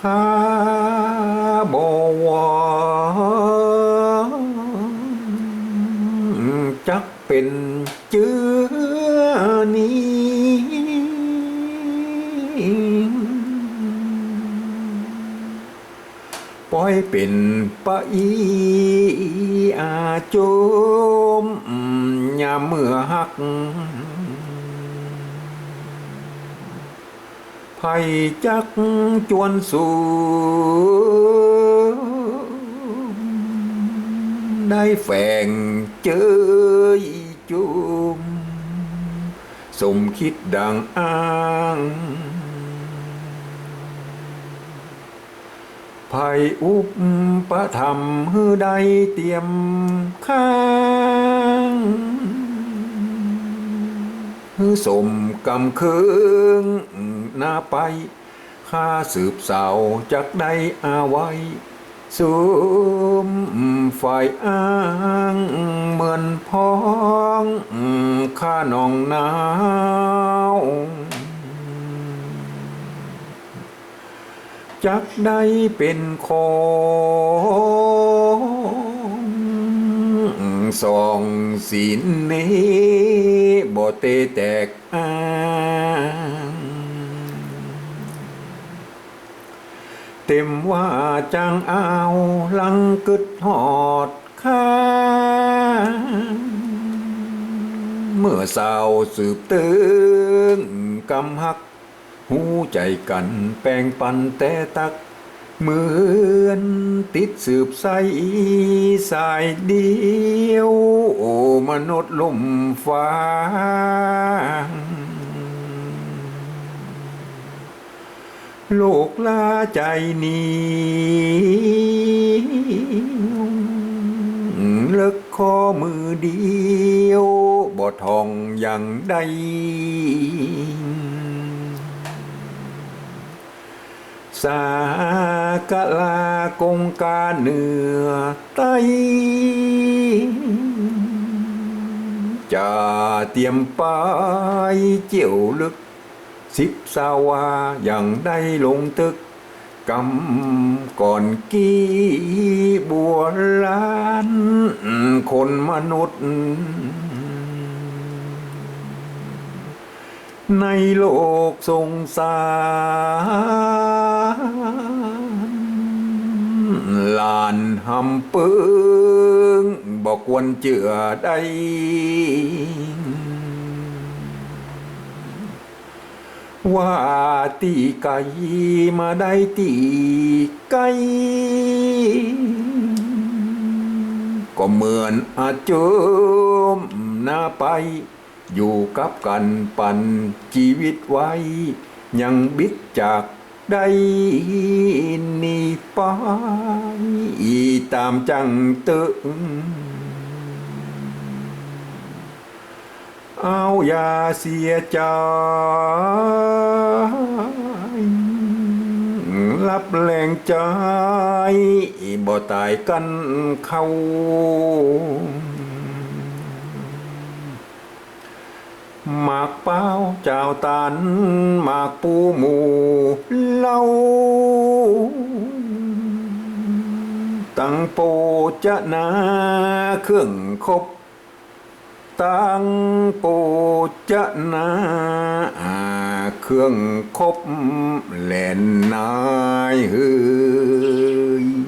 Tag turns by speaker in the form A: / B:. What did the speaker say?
A: ข้าบวจักเป็นเจือนี้ปล่อยเป็นปะอีอาจมยาเมื่อหัก ไผจักจวนสู่ได้แฝงเจอจุมสม สมกำคืองหน้าไปข้าสืบสาวจากใดอาไว้สุมฝ่ายอ้างเหมือนพ้องข้านองนาวจักได้เป็นของสองศีลนี้บ่ ตแตกอ้างเต็มว่าจังเอาลังกึดหอดข้าเมื่อสาวสืบตึงกำหัก หูใจกันแปลงปันแต่ตัก เหมือนติดสืบใสสายเดียว โอมนุษย์ลมฟ้า โลกลาใจนี้เลิกข้อมือเดียว บ่ทองอย่างใด สากลากงกาเหนือใต้จะเตรียมไปเจียวลึก สิบสาวาอย่างได้ลงตึกกำก่อนกี้บัวล้าน คนมนุษย์ ในโลกสงสาร ลานหำปึงบอกวรเจือใดว่าตีไก่มาได้ตีไก่ก็เหมือนอาจมหน้าไป อยู่กับกันปันชีวิตไว้ ยังบิดจาก ได้หนี่ไปตามจังตึงเอาอย่าเสียใจรับแรงใจบ่ตายกันเข้า หมากเป้าเจ้าตันหมากปูหมูเล่าตั้งโปจะนาเครื่องคบตั้งโปจะนาเครื่องคบแหล่นนายเฮือ